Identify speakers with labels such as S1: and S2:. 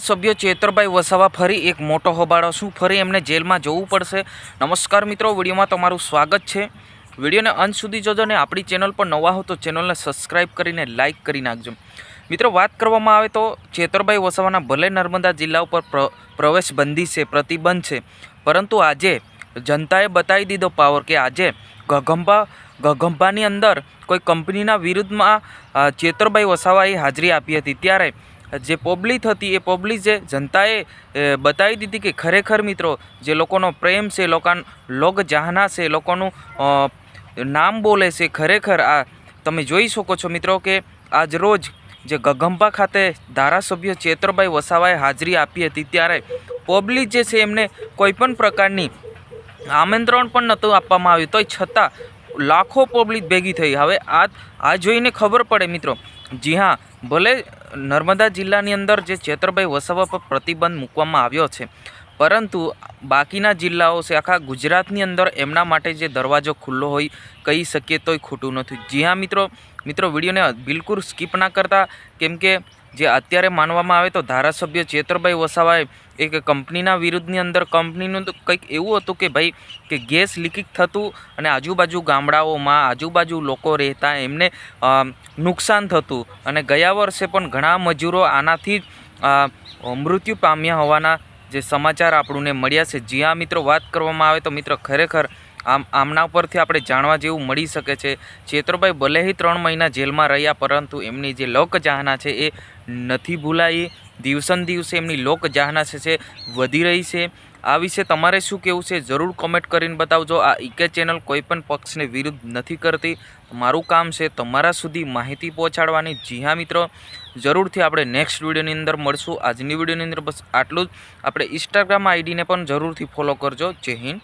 S1: સભ્ય ચેતરભાઈ વસાવા ફરી એક મોટો હોબાળો શું ફરી એમને જેલમાં જવું પડશે. નમસ્કાર મિત્રો, વિડીયોમાં તમારું સ્વાગત છે. વિડીયોને અંત સુધી જોજો ને આપણી ચેનલ પર નવા હો તો ચેનલને સબસ્ક્રાઈબ કરીને લાઇક કરી નાખજો. મિત્રો, વાત કરવામાં આવે તો ચેતરભાઈ વસાવાના ભલે નર્મદા જિલ્લા ઉપર પ્ર, પ્રવેશ બંધી છે, પ્રતિબંધ છે, પરંતુ આજે જનતાએ બતાવી દીધો પાવર કે આજે ગગંબા ગગંબાની અંદર કોઈ કંપનીના વિરુદ્ધમાં ચેતરભાઈ વસાવાએ હાજરી આપી હતી. ત્યારે જે પબ્લિક હતી, એ પબ્લિક જે જનતાએ બતાવી દીધી કે ખરેખર મિત્રો, જે લોકોનો પ્રેમ છે, લોકોનો, લોક જહાના છે લોકોનું નામ બોલે છે, ખરેખર આ તમે જોઈ શકો છો મિત્રો કે આજ રોજ જે ગગંબા ખાતે ધારાસભ્ય ચેતરભાઈ વસાવાએ હાજરી આપી હતી, ત્યારે પબ્લિક જે છે, એમને કોઈપણ પ્રકારની આમંત્રણ પણ નહોતું આપવામાં આવ્યું. તોય છતાં લાખો પબ્લિક ભેગી થઈ. હવે આ આ જોઈને ખબર પડે મિત્રો જી હા, ભલે નર્મદા જિલ્લાની અંદર જે ચેતરભાઈ વસાવા પર પ્રતિબંધ મૂકવામાં આવ્યો છે, પરંતુ બાકીના જિલ્લાઓ છે, આખા ગુજરાતની અંદર એમના માટે જે દરવાજો ખુલ્લો હોય, કહી શકીએ તોય ખોટું નથી. જી હા મિત્રો મિત્રો, વિડીયોને બિલકુલ સ્કીપ ના કરતા, કેમ કે જે અત્યારે માનવામાં આવે તો ધારાસભ્ય ચેતરભાઈ વસાવાએ એક કંપનીના વિરુદ્ધની અંદર, કંપનીનું કંઈક એવું હતું કે ભાઈ, કે ગેસ લીકીક થતું અને આજુબાજુ ગામડાઓમાં આજુબાજુ લોકો રહેતા, એમને નુકસાન થતું. અને ગયા વર્ષે પણ ઘણા મજૂરો આનાથી મૃત્યુ પામ્યા હોવાના જે સમાચાર આપણને મળ્યા છે. જ્યાં મિત્રો વાત કરવામાં આવે તો મિત્રો, ખરેખર આમ આમના ઉપરથી આપણે જાણવા જેવું મળી શકે છે. ચેત્રભાઈ ભલે હી ત્રણ મહિના જેલમાં રહ્યા, પરંતુ એમની જે લોક ચાહના છે એ નથી ભૂલાઈ. દિવસન દિવસે એમની લોક ચાહના છે છે, વધી રહી છે. આ વિશે તમારે શું કહેવું છે? જરૂર કોમેન્ટ કરીને બતાવજો. આ ઈકે ચેનલ કોઈપણ પક્ષને વિરુદ્ધ નથી કરતી. મારું કામ છે તમારા સુધી માહિતી પહોંચાડવાની. જી હા, મિત્રો. જરૂરથી આપણે નેક્સ્ટ વિડીયોની અંદર મળશું. આજની વિડીયોની અંદર બસ આટલું જ. આપણે ઇન્સ્ટાગ્રામ આઈડીને પણ જરૂરથી ફોલો કરજો. જય હિન્દ.